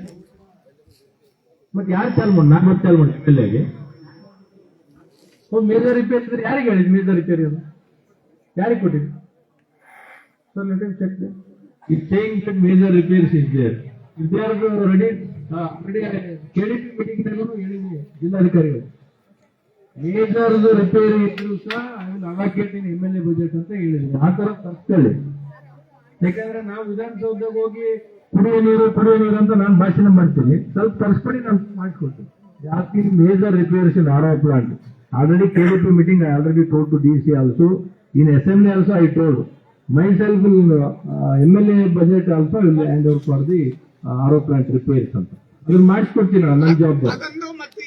ಮತ್ತೆ ಯಾರು ಚಾಲ್ ಮಾಡಿ ನಾನು ಮತ್ತೆ ಚಾಲ್ ಮಾಡಿ ಎಂ ಮೇಜರ್ ರಿಪೇರಿ ಅಂದ್ರೆ ಯಾರಿಗೆ ಹೇಳಿದ್ ಮೇಜರ್ ರಿಪೇರಿ ಅದು ಯಾರಿಗೆ ಕೊಟ್ಟಿದ್ದು sir let check there. He's major that major ವಿದ್ಯಾರ್ಥಿಗಳು ready ready ready ready, uh, already ನಾಗೂ ಹೇಳಿದ್ವಿ ಜಿಲ್ಲಾಧಿಕಾರಿಗಳು. ಮೇಜರ್ ರಿಪೇರಿ ಇದ್ರು ಸಹ I will M L A budget ಅಂತ ಹೇಳಿದ್ವಿ ಆ ತರ ತರ್ಸ್ಕೊಳ್ಳಿ ಯಾಕಂದ್ರೆ ನಾವು ವಿಧಾನಸೌಧಕ್ಕೆ ಹೋಗಿ ಕುಡಿಯೋ ನೀರು ಕುಡಿಯೋ ನೀರು ಅಂತ ನಾನು ಭಾಷಣ ಮಾಡ್ತೀನಿ. ಸ್ವಲ್ಪ ತರಿಸ್ಬಿಡಿ ನಾನು ಮಾಡಿಕೊಡ್ತೀನಿ. ಜಾಸ್ತಿ major repairs in R plant already K D P meeting I already told to D C also in assembly also I told myself M L A budget also ಇಲ್ಲಿ hand over for the R plant repairs ಅಂತ. ಅದನ್ನ ಮಾಡಿಸ್ಕೊಡ್ತೀನಿ ನಾನು ನನ್ನ ಜವಾಬ್ದಾರಿ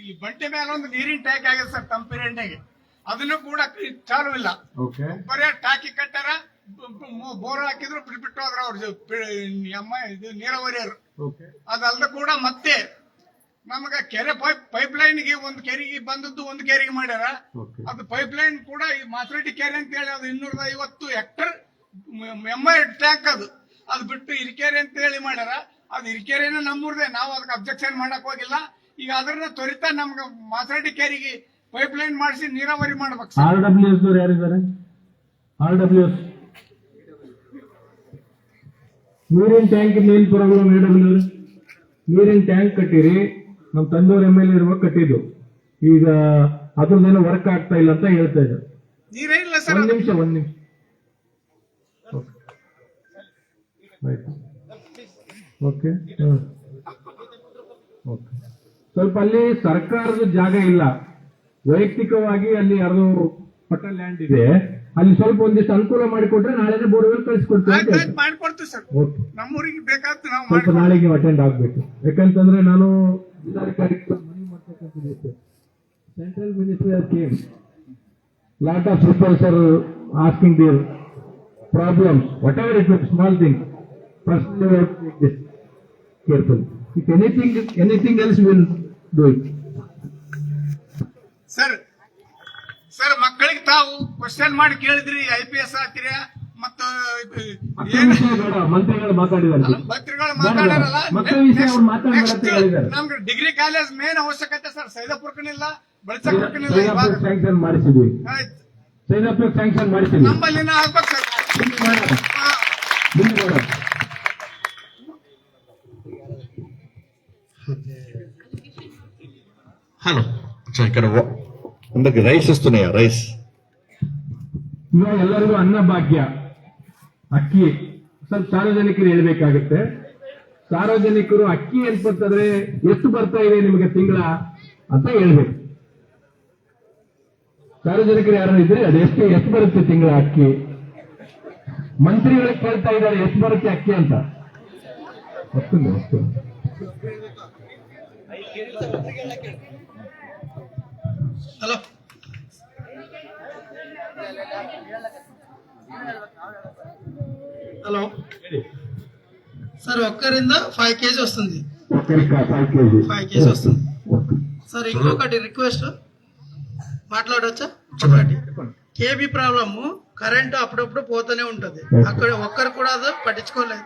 ಇಲ್ಲಿ ಬಂಟೆ ಮೇಲೆ ಒಂದು ನೀರಿನ ಟ್ಯಾಂಕ್ ಆಗಿದೆ ಸರ್ ತಮ್ಮ ಪಿರಿಯಡ್ನಾಗೆ ಅದನ್ನು ಕೂಡ ಚಾಲು ಇಲ್ಲ. ಓಕೆ ಬರೇ ಟಾಕಿ ಕಟ್ಟಾರ ಬೋರ್ ಹಾಕಿದ್ರು ಬಿಟ್ಬಿಟ್ಟು ಹೋದ್ರ ಅವ್ರ ಇದು ನೀರಾವರಿಯರು. ಅದಲ್ದ ಕೂಡ ಮತ್ತೆ ನಮಗ ಕೆರೆ ಪೈಪ್ ಪೈಪ್ ಲೈನ್ಗೆ ಒಂದು ಕೆರೆಗೆ ಬಂದದ್ದು ಒಂದು ಕೆರೆಗೆ ಮಾಡ್ಯಾರ. ಅದು ಪೈಪ್ ಲೈನ್ ಕೂಡ ಈ ಮಾಸರಡಿ ಕೆರೆ ಅಂತ ಹೇಳಿ ಅದು ಇನ್ನೂರದ ಐವತ್ತು ಹೆಕ್ಟರ್ ಎಂ ಐ ಟ್ಯಾಂಕ್ ಅದು. ಅದು ಬಿಟ್ಟು ಹಿರಿಕೆರೆ ಅಂತ ಹೇಳಿ ಮಾಡ್ಯಾರ. ಅದು ಹಿರಿಕೆರೆನ ನಮ್ಮೂರ್ದೆ. ನಾವು ಅದಕ್ಕೆ ಅಬ್ಜೆಕ್ಷನ್ ಮಾಡಕ್ ಹೋಗಿಲ್ಲ. ಈಗ ಅದನ್ನ ತ್ವರಿತ ನಮ್ಗೆ ಮಾಸರಡಿ ಕೆರೆಗೆ ಪೈಪ್ ಲೈನ್ ಮಾಡಿಸಿ ನೀರಾವರಿ ಮಾಡ್ಬೇಕು ಆರ್ ಡಬ್ಲ್ಯೂ ಎಸ್ ಯಾರಿದ್ದಾರೆ? ಆರ್ ಡಬ್ಲ್ಯೂ ಎಸ್ ನೀರಿನ ಟ್ಯಾಂಕ್ ಏನು ಪ್ರಾಬ್ಲಮ್ ಮೇಡಮ್ ನೀರಿನ ಟ್ಯಾಂಕ್ ಕಟ್ಟಿರಿ. ನಮ್ಮ ತಂದೂರ್ ಎಂ ಎಲ್ ಇರುವಾಗ ಕಟ್ಟಿದ್ದು. ಈಗ ಅದ್ರದ್ದೇನೋ ವರ್ಕ್ ಆಗ್ತಾ ಇಲ್ಲ ಅಂತ ಹೇಳ್ತಾ ಇದ್ದಾರೆ. ನೀರೇ ಇಲ್ಲ ಸರ್ ಒಂದ್ ನಿಮಿಷ ಒಂದ್ ನಿಮಿಷ. ಓಕೆ ಓಕೆ ಸ್ವಲ್ಪ ಅಲ್ಲಿ ಸರ್ಕಾರದ ಜಾಗ ಇಲ್ಲ. ವೈಯಕ್ತಿಕವಾಗಿ ಅಲ್ಲಿ ಯಾರ್ದು ಪಟ್ಟ ಲ್ಯಾಂಡ್ ಇದೆ. ಅಲ್ಲಿ ಸ್ವಲ್ಪ ಒಂದಿಷ್ಟು ಅನುಕೂಲ ಮಾಡಿಕೊಟ್ರೆ ನಾಳೆ ಬೋರ್ವೆಲ್ ಕಳಿಸ್ಕೊಡ್ತೀವಿ ಮಾಡ್ಕೊಡ್ತೀವಿ ಸರ್. ನಮ್ಮೂರಿಗೆ ಬೇಕಾದ ನಾವು ಸ್ವಲ್ಪ ನಾಳೆಗೆ ಅಟೆಂಡ್ ಆಗ್ಬೇಕು. ಯಾಕಂತಂದ್ರೆ ನಾನು central ministry of came lot of peoples are asking their problems whatever it small thing first careful if anything anything else will do it sir sir ಮಕ್ಕಳಿಗೆ ತಾವು ಕ್ವಶನ್ ಮಾಡಿ ಕೇಳಿದ್ರಿ ಐ ಪಿ ಎಸ್ ಆಗ್ತೀರಾ ಮತ್ತ ಏನ್? ಮಂತ್ರಿಗಳು ಮಾತಾಡಿದ್ದಾರೆ. ಮಂತ್ರಿಗಳು ಬೇಡ, ಬೇಡ. ಮಾತಾಡಾರಲ್ಲ ಮಕ್ಕಳ ವಿಷಯ ಅವ್ರು ಅಂತ ಹೇಳಿದ್ದಾರೆ. ನಮ್ಗೆ ಡಿಗ್ರಿ ಕಾಲೇಜ್ ಮೇನ್ ಅವಶ್ಯಕತೆ ಸರ್ ಈ ಭಾಗ ಸ್ಯಾಂಕ್ಷನ್ ಮಾಡಿಸಿದ್ವಿ. ಆಯ್ತು. ಸೈದಾಪುರ ಸ್ಯಾಂಕ್ಷನ್ ಮಾಡಿಸಿದ್ವಿ. ನಮ್ಮಲ್ಲಿನ ಆಗ್ಬೇಕು ಸರ್ ಹಾ. ಬಿಲ್ అందరికి రైస్ ఇస్తున్నాయా రైస్ ಇವಾಗ ಎಲ್ಲರಿಗೂ ಅನ್ನ ಭಾಗ್ಯ ಅಕ್ಕಿ ಸ್ವಲ್ಪ ಸಾರ್ವಜನಿಕರು ಹೇಳ್ಬೇಕಾಗುತ್ತೆ ಸಾರ್ವಜನಿಕರು ಅಕ್ಕಿ ಅಂತಂದ್ರೆ ಎಷ್ಟು ಬರ್ತಾ ಇದೆ ನಿಮಗೆ ತಿಂಗಳ ಅಂತ ಹೇಳ್ಬೇಕು ಸಾರ್ವಜನಿಕರು ಯಾರು ಇದ್ರೆ ಅದು ಎಷ್ಟು ಎಷ್ಟು ಬರುತ್ತೆ ತಿಂಗಳ ಅಕ್ಕಿ ಮಂತ್ರಿಗಳು ಕೇಳ್ತಾ ಇದ್ದಾರೆ ಎಷ್ಟು ಬರುತ್ತೆ ಅಕ್ಕಿ ಅಂತ ಒಪ್ಪಿಲ್ಲ, ಒಪ್ಪಿಲ್ಲ. Hello hello. సార్ ఒక్కరింద ఫైవ్ కేజీ వస్తుంది. Five K G. వస్తుంది. సార్ ఇంకొకటి రిక్వెస్ట్ మాట్లాడొచ్చా? చెప్పండి. కేబీ ప్రాబ్లము కరెంట్ అప్పుడప్పుడు పోతూనే ఉంటది. అక్కడ ఒక్కరు కూడా అది పట్టించుకోలేదు.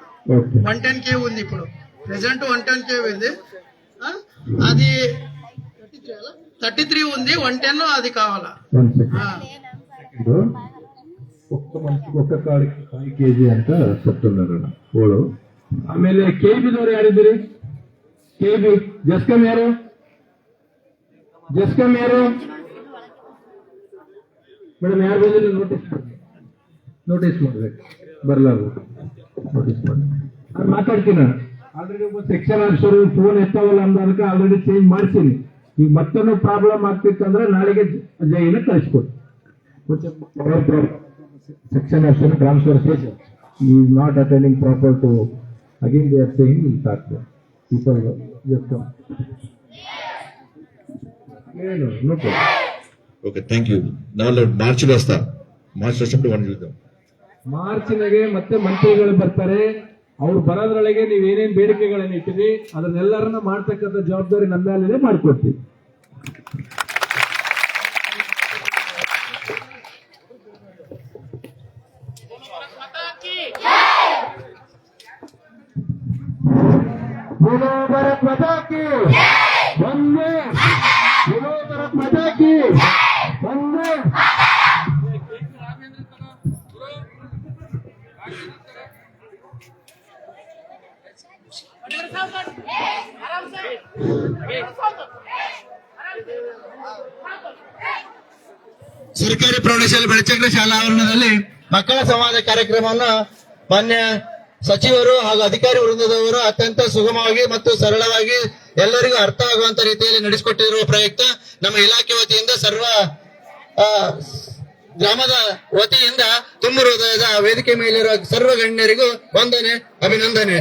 వన్ టెన్ కే ఉంది ఇప్పుడు. ప్రెసెంట్ వన్ టెన్ కే ఉంది? అది థర్టీ త్రీ ఉంది వన్ టెన్ అది కావాలా వన్ సెకండ్ ఆ. ಇದು ಒಕ್ಕ ಮನ್ಸಿಗೆ ಒಕ್ಕ ಕಾಳಿಗೆ ಕಾಯಿ ಕೆಜಿ ಅಂತ చెప్తున్నారు ಓಳು ಆಮೇಲೆ ಕೆ ಬಿದವ್ರು ಯಾರಿದ್ದೀರಿ ಕೆ ಬಿ ಜಸ್ಕಮ್ ಯಾರು ಜಸ್ಕಮ್ ಯಾರು ಮೇಡಮ್ ಯಾರು ಬಂದಿಲ್ಲ ನೋಟಿಸ್ ನೋಟಿಸ್ ಮಾಡ್ಬೇಕು ಬರ್ಲಾರ್ದು ನೋಟಿಸ್ ಮಾಡಿ ನಾನು ಮಾತಾಡ್ತೀನಿ ಆಲ್ರೆಡಿ ಒಬ್ಬ section officer phone ಎತ್ತಾವಲ್ಲ ಅಂದದಕ್ಕೆ already change ಮಾಡ್ತೀನಿ ಈಗ ಮತ್ತೊಂದು ಪ್ರಾಬ್ಲಮ್ ಆಗ್ತಿತ್ತಂದ್ರೆ ನಾಳೆಗೆ ಜೈನ ಕಳಿಸ್ಕೊಡಿ. Section of transfer station not attending proper to again they are saying impact people just ಏನು ನೋ ಓಕೆ ಥ್ಯಾಂಕ್ ಯು ನಾಳೆ ಮಾರ್ಚ್ ಹೊಸ್ತಾ. ಮಾರ್ಚ್ ಅಷ್ಟು ಬಂದಿದ್ದು ಮಾರ್ಚ್ನಾಗೆ ಮತ್ತೆ ಮಂತ್ರಿಗಳು ಬರ್ತಾರೆ. ಅವ್ರು ಬರೋದ್ರೊಳಗೆ ನೀವು ಏನೇನ್ ಬೇಡಿಕೆಗಳನ್ನು ಇಟ್ಟಿರಿ ಅದನ್ನೆಲ್ಲರನ್ನ ಮಾಡ್ತಕ್ಕಂಥ ಜವಾಬ್ದಾರಿ ನಮ್ಮ ಮೇಲಿದೆ ಮಾಡ್ಕೊಡ್ತೀವಿ. ಭಾರತ್ ಮಾತಾ ಪ್ರೌಢಶಾಲೆ ಬೆಳಚಕ್ರ ಶಾಲಾ ಆವರಣದಲ್ಲಿ ಮಕ್ಕಳ ಸಂವಾದ ಕಾರ್ಯಕ್ರಮವನ್ನು ಮಾನ್ಯ ಸಚಿವರು ಹಾಗೂ ಅಧಿಕಾರಿ ವೃಂದದವರು ಅತ್ಯಂತ ಸುಗಮವಾಗಿ ಮತ್ತು ಸರಳವಾಗಿ ಎಲ್ಲರಿಗೂ ಅರ್ಥ ಆಗುವಂತ ರೀತಿಯಲ್ಲಿ ನಡೆಸಿಕೊಟ್ಟಿರುವ ಪ್ರಯುಕ್ತ ನಮ್ಮ ಇಲಾಖೆ ವತಿಯಿಂದ ಸರ್ವ ಗ್ರಾಮದ ವತಿಯಿಂದ ತುಂಬ ಹೃದಯದ ವೇದಿಕೆ ಮೇಲಿರುವ ಸರ್ವ ಗಣ್ಯರಿಗೂ ವಂದನೆ, ಅಭಿನಂದನೆ.